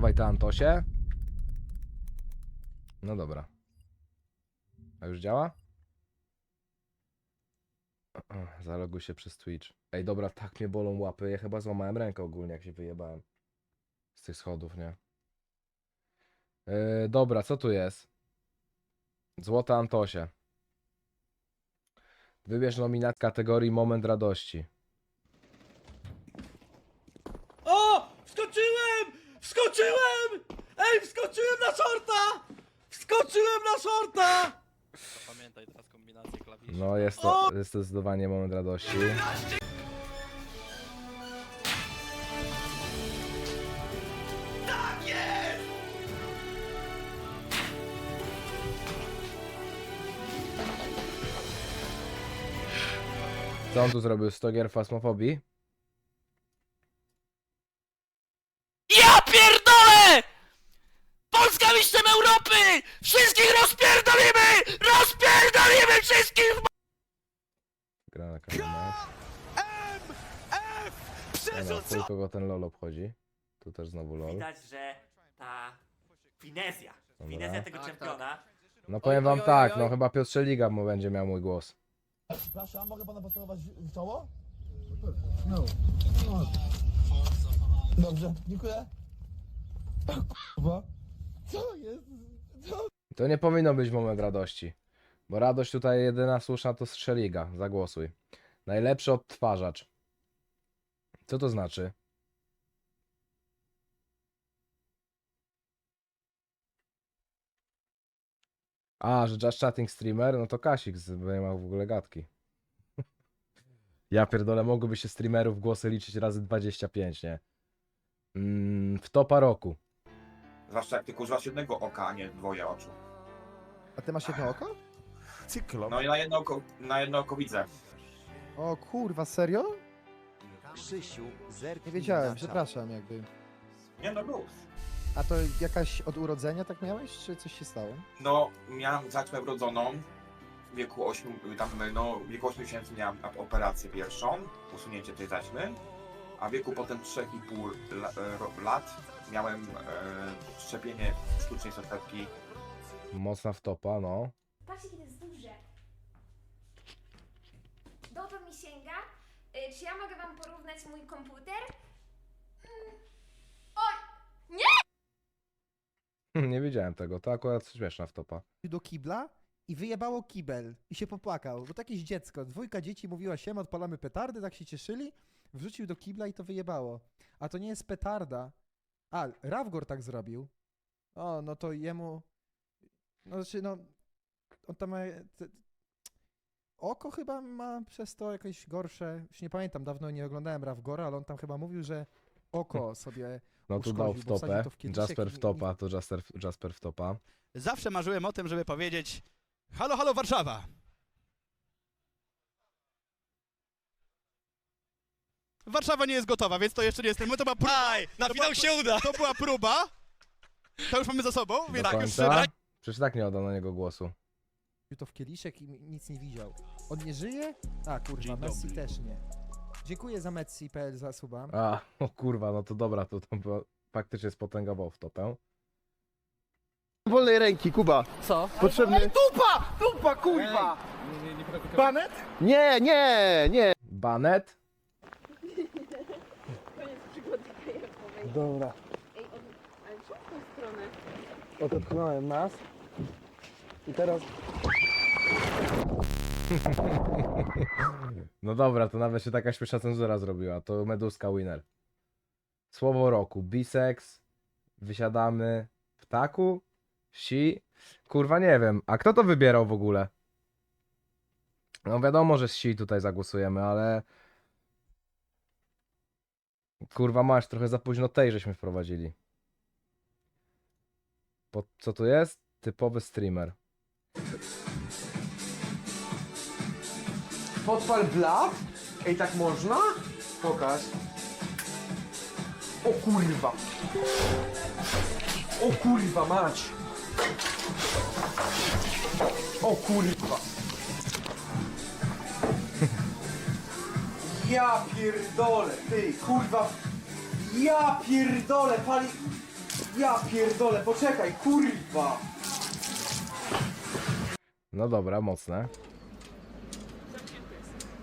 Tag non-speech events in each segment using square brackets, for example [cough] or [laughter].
Dawaj te Antosie. No dobra. A już działa? Zaloguj się przez Twitch. Ej, dobra, tak mnie bolą łapy. Ja chyba złamałem rękę ogólnie, jak się wyjebałem. Z tych schodów, nie? Yy, dobra, co tu jest? Złote Antosie. Wybierz nominat kategorii Moment Radości. O! Wskoczyłem! Wskoczyłem! Ej, wskoczyłem na shorta! Wskoczyłem na shorta! Pamiętaj teraz kombinację klawiszy. No, jest to, jest to zdecydowanie moment radości. Co on tu zrobił? 100 gier fasmofobii? Ja pierdolę! Polska mistrzem Wszystkich rozpierdolimy! Rozpierdolimy wszystkich! Gra na kanale. Nie no, chuj kogo ten lol obchodzi. Tu też znowu lol. Widać, że ta finezja, Dobra. finezja tego czempiona No powiem wam tak, no chyba Piotr Szeliga mu będzie miał mój głos. Przepraszam, mogę pana pocałować w czoło? Dobrze, dziękuję. Kurwa. Co jest? To nie powinno być moment radości. Bo radość tutaj jedyna słuszna to Szeliga. Zagłosuj. Najlepszy odtwarzacz. Co to znaczy? A, że Just Chatting Streamer? No to Kasik, z- nie ma w ogóle gadki. [laughs] Ja pierdolę, mogłoby się streamerów głosy liczyć razy 25, nie? Mm, w topa roku. Zwłaszcza jak tylko używasz jednego oka, a nie dwoje oczu. A ty masz jedno oko? Cyklop. No i na jedno oko, na jedno oko widzę. O kurwa, serio? Krzysiu, zerknij Nie wiedziałem, na czat. przepraszam jakby. Nie no luz. A to jakaś od urodzenia tak miałeś, czy coś się stało? No, miałem zaćmę wrodzoną. W wieku 8, tam, no, w wieku 8 miesięcy miałem operację pierwszą, usunięcie tej zaćmy. A w wieku potem 3,5 la, e, ro- lat miałem e, szczepienie sztucznej sotewki. Mocna w topa, no. Patrzcie, to jest duże. Dotąd mi sięga. Y, czy ja mogę wam porównać mój komputer? Mm. Oj! Nie wiedziałem tego, to akurat śmieszna w topa. do kibla i wyjebało kibel i się popłakał, bo to jakieś dziecko, dwójka dzieci mówiła się, odpalamy petardy, tak się cieszyli, wrzucił do kibla i to wyjebało. A to nie jest petarda. A, Rawgor tak zrobił. O, no to jemu... No znaczy, no... On tam ma... te- Oko chyba ma przez to jakieś gorsze... Już nie pamiętam, dawno nie oglądałem Rawgora, ale on tam chyba mówił, że oko sobie... No tu dał w bo wsadził topę. to w kieliszek Jasper i- w topa, to Jasper, Jasper w topa. Zawsze marzyłem o tym, żeby powiedzieć Halo, halo Warszawa! Warszawa nie jest gotowa, więc to jeszcze nie jest ten moment. To była próba. na to finał była- się uda! To była próba. To już mamy za sobą, Do więc tak, już szybko. Przecież tak nie oddał na niego głosu. to w kieliszek i nic nie widział. On nie żyje? A kurwa, Dzień Messi dobry. też nie. Dziękuję za Messi.pl za suba. A, o kurwa, no to dobra, to, to było- faktycznie spotęgował w topę. Wolnej ręki, Kuba. Co? Potrzebny... Dupa! Dupa, kurwa! Banet? Nie, nie, nie. Banet? Dobra. Odepchnąłem nas. I teraz... [laughs] No dobra, to nawet się taka śmieszna cenzura zrobiła. To Meduska winner. Słowo roku. Bisex. Wysiadamy. Ptaku? Si? Kurwa nie wiem. A kto to wybierał w ogóle? No wiadomo, że z si tutaj zagłosujemy, ale... Kurwa masz, trochę za późno tej żeśmy wprowadzili. Po, co to jest? Typowy streamer. Podpal blat? Ej, tak można? Pokaż. O kurwa. O kurwa, mać. O kurwa. Ja pierdolę, ty, kurwa. Ja pierdolę, pali... Ja pierdolę, poczekaj, kurwa! No dobra, mocne.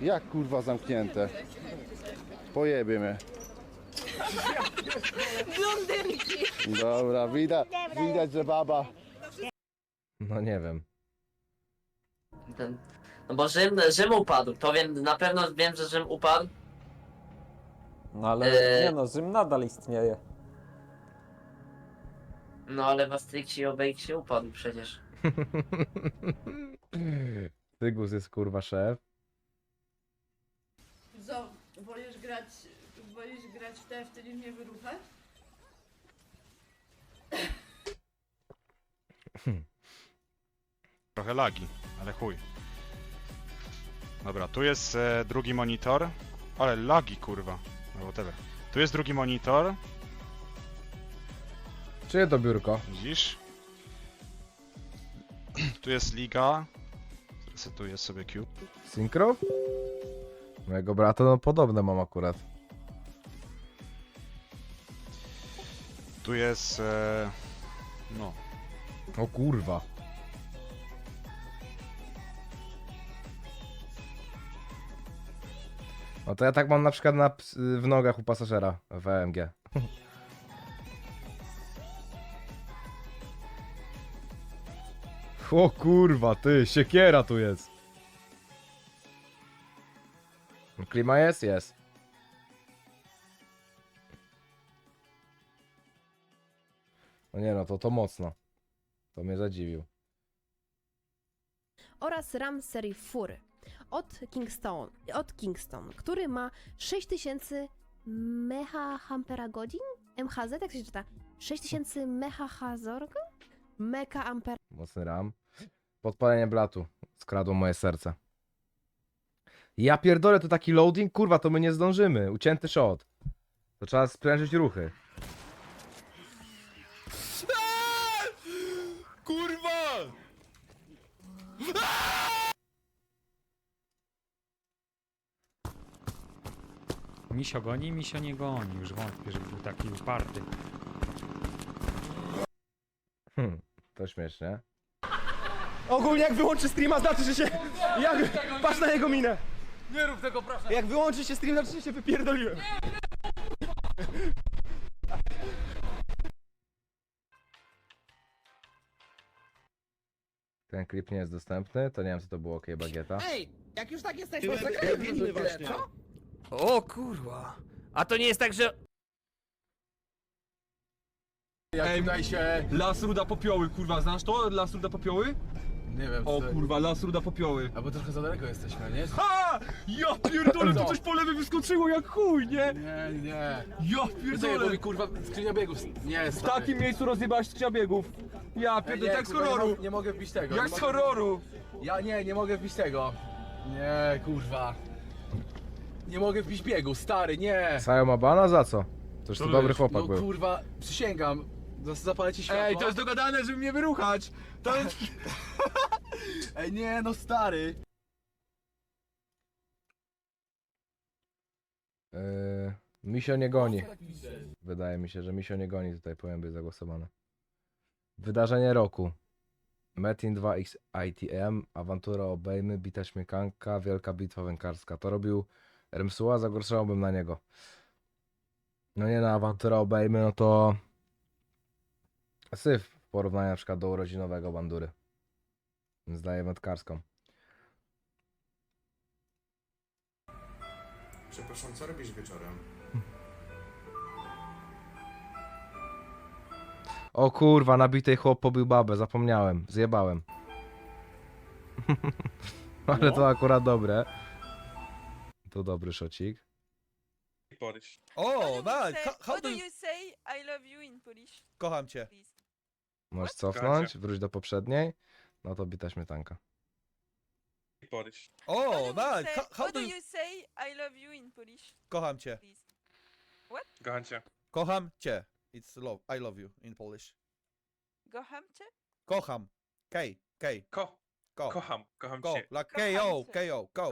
Jak kurwa zamknięte? Pojebie mnie. Dobra, widać, widać, że baba. No nie wiem. Ten... No bo Rzym, Rzym upadł, to wiem, na pewno wiem, że Rzym upadł. No ale Eee. nie no, Rzym nadal istnieje. No ale w Asterixie i Obelixie upadł przecież. [laughs] Tygus jest kurwa szef. Co, wolisz grać, wolisz grać w TFT niż mnie wyruchać? Trochę lagi, ale chuj. Dobra, tu jest e, drugi monitor. Ale lagi, kurwa. No whatever. Tu jest drugi monitor, Czyje to biurko? widzisz? [clears throat] Tu jest liga. Resetuję sobie Q. Synchro? Mojego brata no podobne mam akurat. Tu jest... E, no. O kurwa. No to ja tak mam na przykład na, ps- w nogach u pasażera w AMG. [laughs] O kurwa, ty, siekiera tu jest. Klima jest? Jest. No nie no, to to mocno. To mnie zadziwił. Oraz RAM serii Fury od Kingston, od Kingston, który ma 6000 megahamperagodzin? MHz, jak się czyta? 6000 mehahazorgo? Meka ampera. Mocny ram. Podpalenie blatu. Skradło moje serce. Ja pierdolę, to taki loading? Kurwa, to my nie zdążymy. Ucięty shot. To trzeba sprężyć ruchy. Kurwa! Misio goni, misio nie goni. Już wątpię, żeby był taki uparty. Hm, to śmiesznie. Ogólnie jak wyłączy streama, znaczy, że się... Jak... Patrz na jego minę! Nie rób tego, proszę! Jak wyłączy się stream, znaczy, że się wypierdoliłem. Ten klip nie jest dostępny, to nie wiem co to było, okej, bagieta. Ej, jak już tak jesteśmy, zagrajmy właśnie. co? O kurwa. A to nie jest tak, że... Jak tutaj się... Las Ruda Popioły, kurwa, znasz to? Las Ruda Popioły? Nie wiem, O kurwa, Las Ruda Popioły. Albo trochę za daleko jesteśmy, nie? Ha! Ja pierdolę, tu Co? coś po lewej wyskoczyło jak chuj, nie? Nie, nie. Ja Pierdolę, pierdolę. mi kurwa skrzynia biegów... Nie, W takim miejscu rozjebałeś skrzynia biegów. Ja pierdolę, jak z kurwa, nie horroru. mo- Nie mogę wbić tego. Jak nie z mogę- horroru. Ja nie, nie mogę wbić tego. Nie, kurwa. Nie mogę wbić biegu, stary, nie. Sajo ma bana za co? To już to dobry chłopak No był. kurwa, przysięgam. Zas- Zapalę ci światło. Ej, to jest dogadane, żeby mnie wyruchać. To jest... [laughs] Ej, nie, no stary. Yy, misio nie goni. Wydaje mi się, że misio nie goni tutaj, powinien być zagłosowany. Wydarzenie roku. Metin 2X ITM, awantura obejmy, bita śmiekanka, wielka bitwa wędkarska. To robił Remsuła, zagłosowałbym na niego. No nie no, awantura obejmy, no to syf w porównaniu na przykład do urodzinowego bandury. Zdaję wędkarską. Przepraszam, co robisz wieczorem? O kurwa, nabitej chłop pobił babę, zapomniałem, zjebałem. [laughs] Ale to akurat dobre. To dobry szocik. O, tak. How do you say I love you in Polish? Kocham cię. Możesz cofnąć, wróć do poprzedniej. No to bita śmietanka. O, tak. say I love you in Polish? Kocham cię. Kocham cię. Kocham cię. It's love. I love you in Polish. Kocham cię? Kocham. K. K. Ko. Ko. Kocham. Kocham Ko. cię. Like Kocham KO. cię. KO. Go.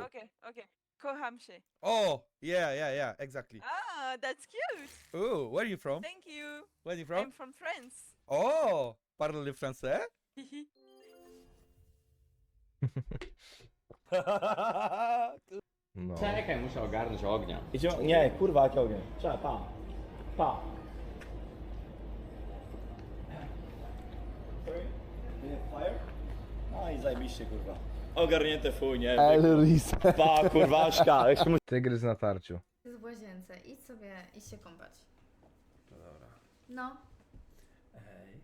okay. Kocham się. Oh, yeah, yeah, yeah, exactly. Ah, that's cute. Ooh, where are you from? Thank you. Where are you from? from France. Oh, parle français? No. Czekaj, muszę ogarnąć ognia. Nie, kurwa, jak ogień. Trzeba, pa. Pa. No i zajebiście, kurwa. Ogarnięte fuj, nie? Elris. Pa, kurwaczka. Jak się mu... Tygrys na tarciu. W łazience. Idź sobie, idź się kąpać. No. Ej.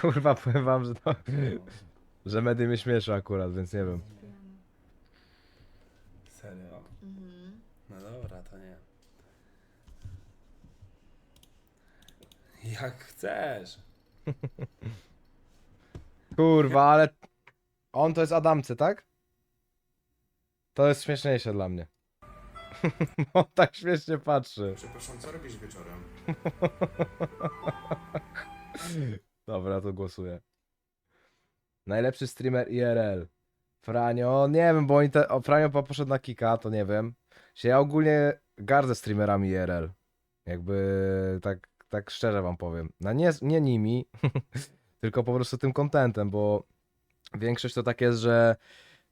Kurwa, powiem wam, że to... Że medy mnie śmieszy akurat, więc nie wiem. Serio? Mhm. No dobra, to nie. Jak chcesz. Kurwa, ale... On to jest Adamcy, tak? To jest śmieszniejsze dla mnie. [laughs] On tak śmiesznie patrzy. Przepraszam, co robisz wieczorem? [laughs] Dobra, to głosuję. Najlepszy streamer IRL. Franio, nie wiem, bo oni te, o, Franio po- poszedł na kika, to nie wiem. Się ja ogólnie gardzę streamerami IRL. Jakby tak, tak szczerze wam powiem. No nie, nie nimi, [laughs] tylko po prostu tym contentem, bo większość to tak jest, że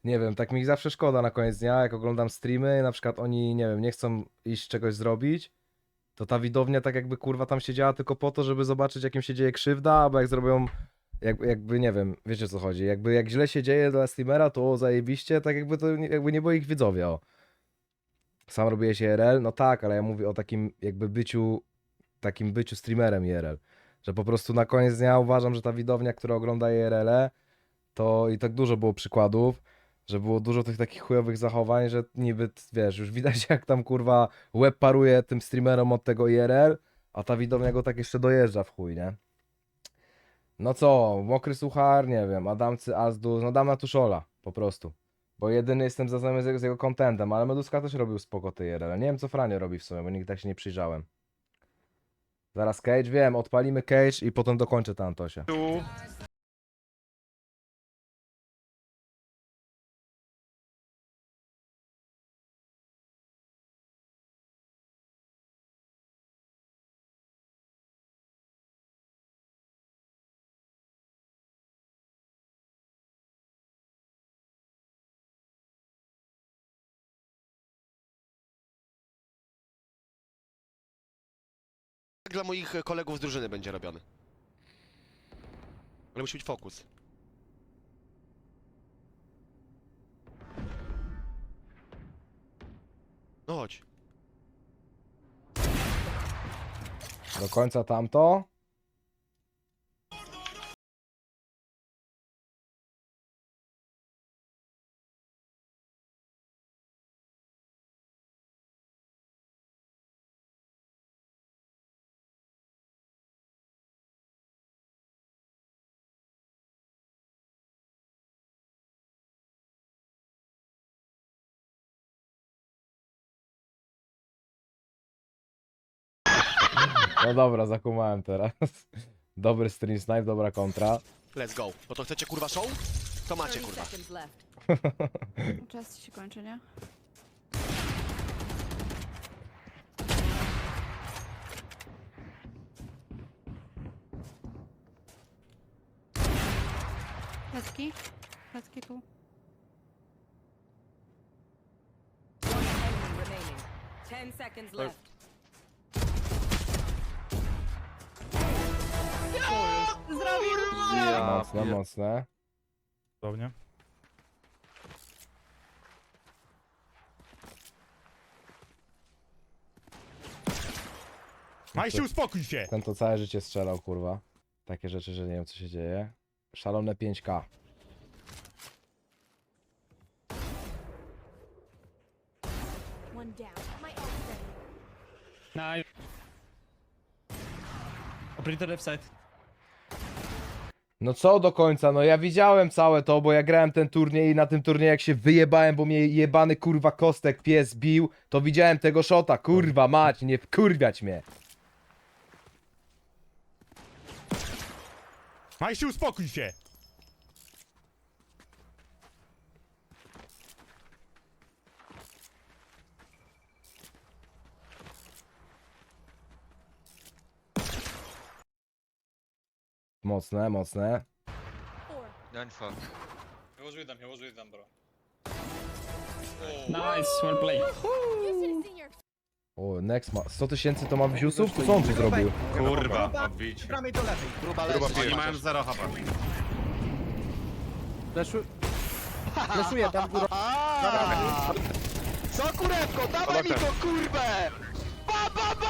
nie wiem, tak mi zawsze szkoda na koniec dnia, jak oglądam streamy, na przykład oni, nie wiem, nie chcą iść czegoś zrobić, to ta widownia tak jakby kurwa tam siedziała tylko po to, żeby zobaczyć jak im się dzieje krzywda, albo jak zrobią, jak, jakby nie wiem, wiecie o co chodzi, jakby jak źle się dzieje dla streamera, to o, zajebiście, tak jakby to jakby nie było ich widzowie, o. Sam robię się IRL, no tak, ale ja mówię o takim jakby byciu, takim byciu streamerem IRL, że po prostu na koniec dnia uważam, że ta widownia, która ogląda IRL, to i tak dużo było przykładów, że było dużo tych takich chujowych zachowań, że niby, wiesz, już widać [laughs] jak tam kurwa łeb paruje tym streamerom od tego IRL, a ta widownia go tak jeszcze dojeżdża w chuj, nie? No co, Mokry Suchar, nie wiem, Adamcy, Azdus, no dam na Tuszola, po prostu. Bo jedyny jestem zaznajomiony z jego, contentem, ale Meduska też robił spoko te IRL. Nie wiem co Franio robi w sumie, bo nigdy tak się nie przyjrzałem. Zaraz Cage, wiem, odpalimy Cage i potem dokończę tę Antosię. Tu. Dla moich kolegów z drużyny będzie robiony. Ale musi być fokus. No chodź. Do końca tamto. No dobra, zakumałem teraz. Dobry stream snipe, dobra kontra. Let's go. Bo to chcecie kurwa show? To macie kurwa. [laughs] Czas się kończy, nie? Plecki? Plecki tu. Ten seconds left. Mocne, mocne. Dosłownie. Majsi, uspokój się! Ten to całe życie strzelał, kurwa. Takie rzeczy, że nie wiem co się dzieje. Szalone 5K. One down. My Na... Operator left side. No co do końca, no ja widziałem całe to, bo ja grałem ten turniej i na tym turnieju jak się wyjebałem, bo mnie jebany kurwa kostek pies bił, to widziałem tego szota, kurwa mać, nie wkurwiać mnie. Majsi, uspokój się! Mocne, mocne. Nice, well played. O, next ma. 100 tysięcy to ma wziusów? Co on tu zrobił? Kurwa, odbić. Prawej do lewej. Gruba leży. Oni mają zero HP. Fleszuję tam górą. Co kurewko, dawaj mi to kurwę!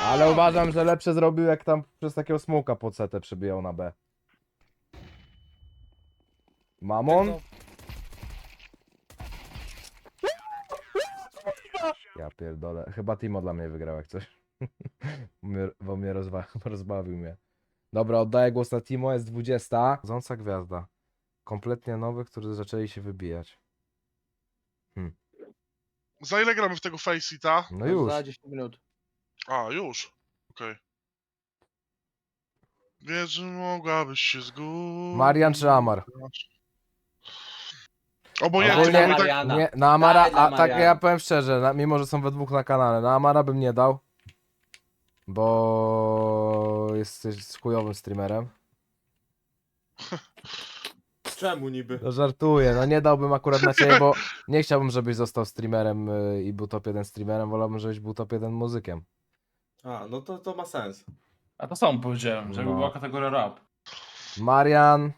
Ale uważam, że lepsze zrobił jak tam przez takiego smoka pod setę przebijał na B. Mamon? Ja pierdolę. Chyba Timo dla mnie wygrał jak coś. [laughs] Mnie- Bo mnie rozwa [laughs] rozbawił mnie. Dobra, oddaję głos na Timo, jest 20. Ząca gwiazda. Kompletnie nowych, którzy zaczęli się wybijać. Za ile gramy w tego Faceita? No już. 10 minut. A, już. Okej. Wiesz, że mogłabyś się zgubić. Marian czy Amar? Obojętnie, Ogólnie- bo i tak... Mariana. Nie, na Amara, Daj dla a tak Mariana. ja powiem szczerze, na, mimo że są we dwóch na kanale, na Amara bym nie dał, bo jest chujowym streamerem. [laughs] Czemu niby? No żartuję, no nie dałbym akurat na ciebie, bo nie chciałbym, żebyś został streamerem y, i był top 1 streamerem, wolałbym, żebyś był top 1 muzykiem. A, no to, to ma sens. A to sam powiedziałem, żeby No. była kategoria rap. Marian...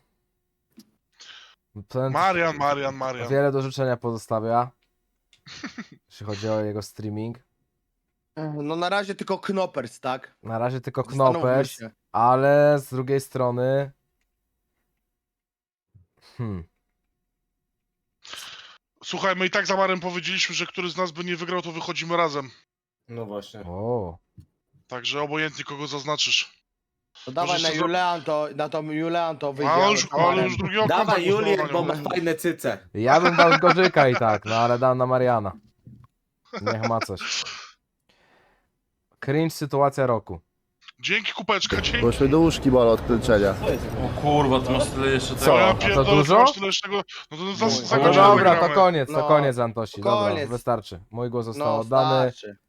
Ten Marian, Marian, Marian. wiele do życzenia pozostawia, [laughs] jeśli chodzi o jego streaming. No na razie tylko Knopers, tak? Na razie tylko Zastanówmy Knopers, się. ale z drugiej strony... Hmm. Słuchaj, my i tak za Marem powiedzieliśmy, że który z nas by nie wygrał, to wychodzimy razem. No właśnie. O. Także obojętnie kogo zaznaczysz. To dawaj na na Możesz- Julean to, na tą Julean to wyjdzie. Ale już, ale już drugi okno Dawaj tak Julię, głosowania bo ma fajne cyce. Ja bym dał Gorzyka i tak, no ale dam na Mariana. Niech ma coś. Cringe sytuacja roku. Dzięki kupeczka, dzięki. Poszły do łóżki bola od klęczenia. O kurwa, to masz tyle jeszcze Co? Ja A to pierdolę, dużo? ty masz tyle jeszcze tego... No to za, za No godzinę dobra, to wygramy. koniec, to No, koniec Antosi. Dobra, koniec. wystarczy. Mój głos został No, oddany. starczy.